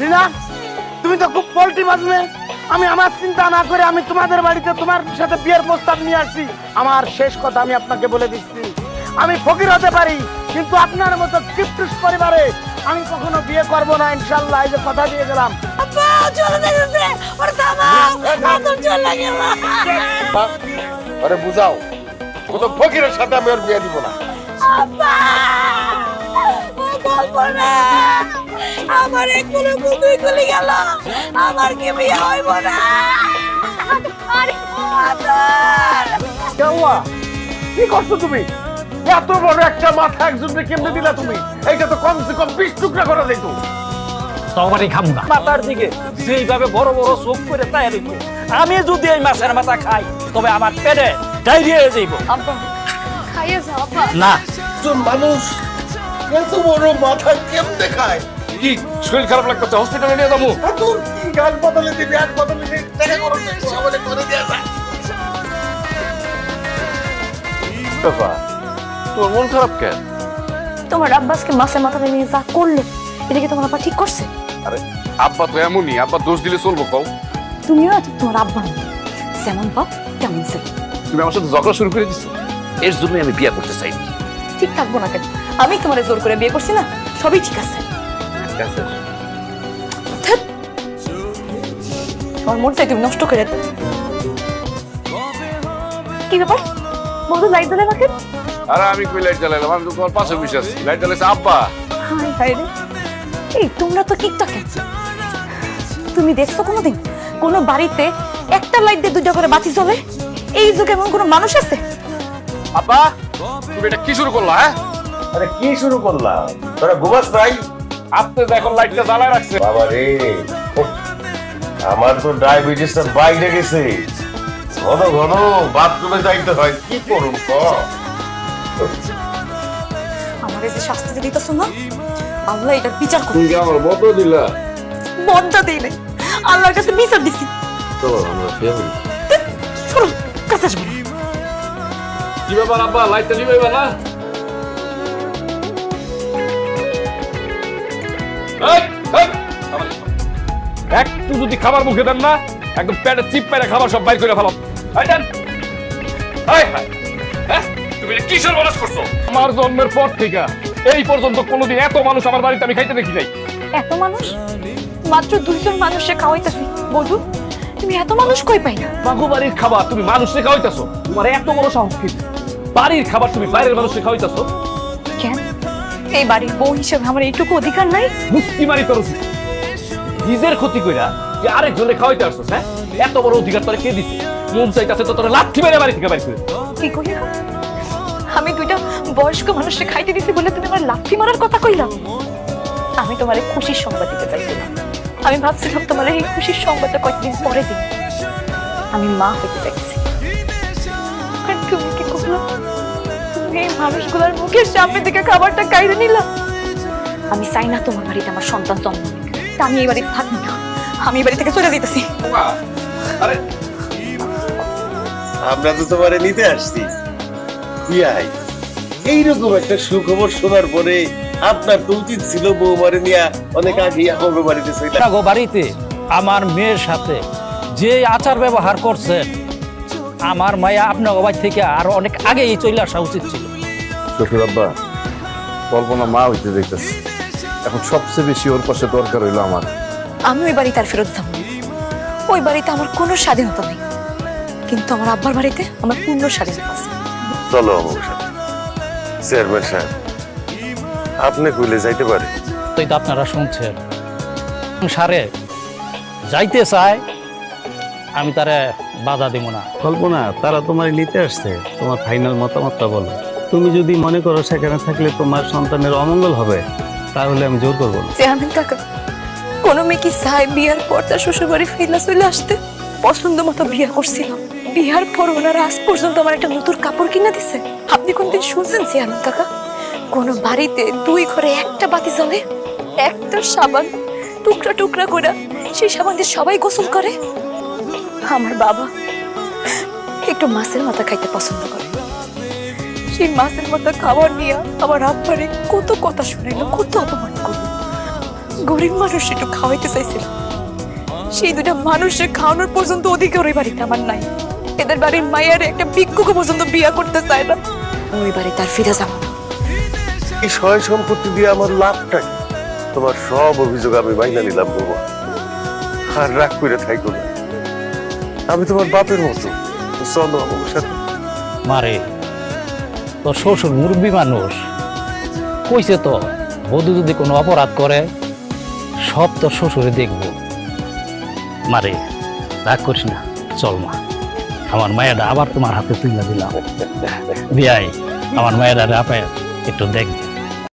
রিনা তুমি তো খুব পোল্ট্রি বাজবে আমি আমার চিন্তা না করে আমি তোমাদের বাড়িতে তোমার সাথে বিয়ের প্রস্তাব নিয়ে আসছি। আমার শেষ কথা আমি আপনাকে বলে দিচ্ছি। আমি ফকির হতে পারি কিন্তু আপনার মতো কিপ্টুস পরিবারে আমি কখনো বিয়ে করব না ইনশাল্লাহ এই যে কথা দিয়ে গেলাম। আরে বুঝাও ও তো ফকিরের সাথে আমি ওর বিয়ে দিব না। আমার এক কোলে বুদ্ধি গলি গেল। আমার কি বিয়ে হইব না? আরে আদর কেউয়া কি করছ তুমি? এত বড় একটা মাথা একজনকে কেমনে দিলা তুমি? এইটা তো কমসে কম বিশ টুকরা করা যেত তরকারি খাম না। মাথার দিকে যেইভাবে বড় বড় চোখ করে তাই রেখে আমি যদি এই মাছের মাথা খাই তবে আমার পেটে ডায়রিয়া হয়ে যাইব। আব্বা খাইয়ে যাও না। একজন মানুষ এত বড় মাথা কেমনে খায়? কি? শরীর খারাপ লাগতেছে হসপিটালে নিয়ে যাব। তোর কি গাল বদলে দিবি এক দেখা করো করে দিয়ে তোর মন খারাপ কেন? তোমার আব্বাসকে মাসে নিয়ে যা করল এটা কি তোমার আব্বা ঠিক করছে? আরে আব্বা তো এমনই আব্বা দোষ দিলে চলবো কও। তুমিও ঠিক তোমার আব্বা যেমন পাও তেমন ছিল তুমি আমার সাথে ঝগড়া শুরু করে দিছো? এর জন্যই আমি বিয়ে করতে চাইনি। ঠিক থাকব না কেন? আমি তোমার জোর করে বিয়ে করছি না? সবই ঠিক আছে। ধ্যাৎ। তোমার মনটাই তুমি নষ্ট করে। কি ব্যাপার? বন্ধু লাইট জ্বালে আমাকে? আরে আমি কই লাইট জ্বালাইলাম? আমি তো তোমার পাশে বসে আছি। লাইট জ্বালাইছে আব্বা। হাই হাই রে। এই তোমরা তো টিকটকে। তুমি দেখছ কোনোদিন? কোনো বাড়িতে একটা লাইট দিয়ে দুইটা করে বাতি জ্বলে? এই যুগে এমন কোনো মানুষ আছে? আব্বা তুমি এটা কি শুরু করলা হ্যাঁ? আরে কি শুরু করলাম তোরা ঘুমাস নাই? আপনি তো এখন লাইটটা জ্বালায় রাখছে। বাবা রে আমার তো ডায়াবেটিসটা বাইরে গেছে। ঘন ঘন বাথরুমে যাইতে হয় কি করুন ক? যে শাস্তি যে না আল্লাহ এটার বিচার করো তুমি কি আমার মতো দিলা? বন্ধা দিই নাই। আল্লাহর কাছে বিচার দিছি। আমরা কাছে আসব কি ব্যাপার আব্বা লাইটটা নিবে না? একটু যদি খাবার মুখে দেন না একদম পেটে চিপ পেরে খাবার সব বাইর করে ফেলো। হ্যাঁ? তুমি মানুষ করছ? আমার জন্মের পর থেকে এই পর্যন্ত কোনোদিন এত মানুষ আমার বাড়িতে আমি খাইতে দেখি নাই। এত মানুষ? মাত্র দুইজন মানুষে খাওয়াইতেছি। বধু তুমি এত মানুষ কই পাই না বাড়ির খাবার তুমি মানুষকে খাওয়াইতেছো। তোমার এত বড় সাহস কি বাড়ির খাবার তুমি বাইরের মানুষকে খাওয়াইতেছো। এই বাড়ির বউ হিসেবে আমার এইটুকু অধিকার নাই? মুক্তি মারি তোর নিজের ক্ষতি কইরা যে আরেকজনে খাওয়াইতে আসছিস হ্যাঁ? এত বড় অধিকার তোরে কে দিছে? মন চাইতাছে তো তোরে লাথি মেরে বাড়ি থেকে বাড়ি করে কি কইলা? আমি দুইটা বয়স্ক মানুষকে খাইতে দিছি বলে তুমি আমার লাথি মারার কথা কইলা? আমি তোমার খুশির সংবাদ দিতে চাইছিলাম। আমি ভাবছিলাম তোমার এই খুশির সংবাদটা কয়েকদিন পরে দিন আমি মা হইতে চাইছি মানুষগুলোর মুখের সামনে থেকে খাবারটা কাইরে নিলা আমি চাই না তোমার বাড়িতে আমার সন্তান জন্ম তা আমি এই বাড়িতে থাকব না। আমি এই বাড়ি থেকে চলে যেতেছি আরে আমরা তো তোমারে নিতে আসছি। বিয়াই এইরকম একটা সুখবর শোনার পরে আপনার তো উচিত ছিল বৌমারে নিয়ে অনেক আগে আমার বাড়িতে গো বাড়িতে আমার মেয়ের সাথে যে আচার ব্যবহার করছে আমার মায়া আপনার বাড়ি থেকে আরও অনেক আগেই চলে আসা উচিত ছিল। শ্বশুর আব্বা কল্পনা মা হইতে দেখতেছে এখন সবচেয়ে বেশি ওর পাশে দরকার হইল আমার। আমি ওই বাড়িতে আর ফেরত যাব ওই বাড়িতে আমার কোনো স্বাধীনতা নেই। কিন্তু আমার আব্বার বাড়িতে আমার পূর্ণ স্বাধীনতা আছে। চলো আমার চেয়ারম্যান সাহেব আপনি কইলে যাইতে পারে? তো এটা আপনারা শুনছেন। সারে যাইতে চায় আমি তারে বাধা দিব না। কল্পনা তারা তোমার নিতে আসছে। তোমার ফাইনাল মতামতটা বলো। তুমি যদি মনে করো সেখানে থাকলে তোমার সন্তানের অমঙ্গল হবে, তাহলে আমি জোর করব না। চেয়ারম্যান কাকা, কোনো মেয়ে কি চায় বিয়ার পর তার শ্বশুর বাড়ি ফিরে চলে আসতে? পছন্দ মতো বিয়ে করছিলাম বিয়ার পর ওনারা আজ পর্যন্ত আমার একটা নতুন কাপড় কিনে দিছে। আপনি কোনদিন শুনছেন চেয়ারম্যান কাকা? কোনো বাড়িতে দুই ঘরে একটা বাতি জ্বলে, একটা সাবান, টুকরা টুকরা করে, সেই সাবান দিয়ে সবাই গোসল করে? আমার বাবা একটু মাছের মাথা খাইতে পছন্দ করে। সেই মাছের মাথা খাবার নিয়ে আমার আব্বারে কত কথা শুনাইলো কত অপমান করল। গরিব মানুষ একটু খাওয়াইতে চাইছিলাম সেই দুটা মানুষের খাওয়ানোর পর্যন্ত অধিকার ওই বাড়িতে আমার নাই। এদের বাড়ির মায়ের একটা ভিক্ষুকে পর্যন্ত বিয়া করতে চায় না। ওই বাড়ি তার ফিরে যাব এই সয় সম্পত্তি দিয়ে আমার লাভটা কি? তোমার সব অভিযোগ আমি মাইনা নিলাম বৌমা। আর রাগ করে থাইকো না। আমি তোমার বাপের মতো। চলো আমার সাথে। মারে। তোর শ্বশুর মুরব্বী মানুষ। কইছে তো, বধু যদি কোনো অপরাধ করে, সব তোর শ্বশুরে দেখব। মারে, রাগ করিস না, চল মা। আমার মায়েরা আবার তোমার হাতে তুলে দিলাম। বিয়াই, আমার মায়েরা রাপায় একটু দেখবে।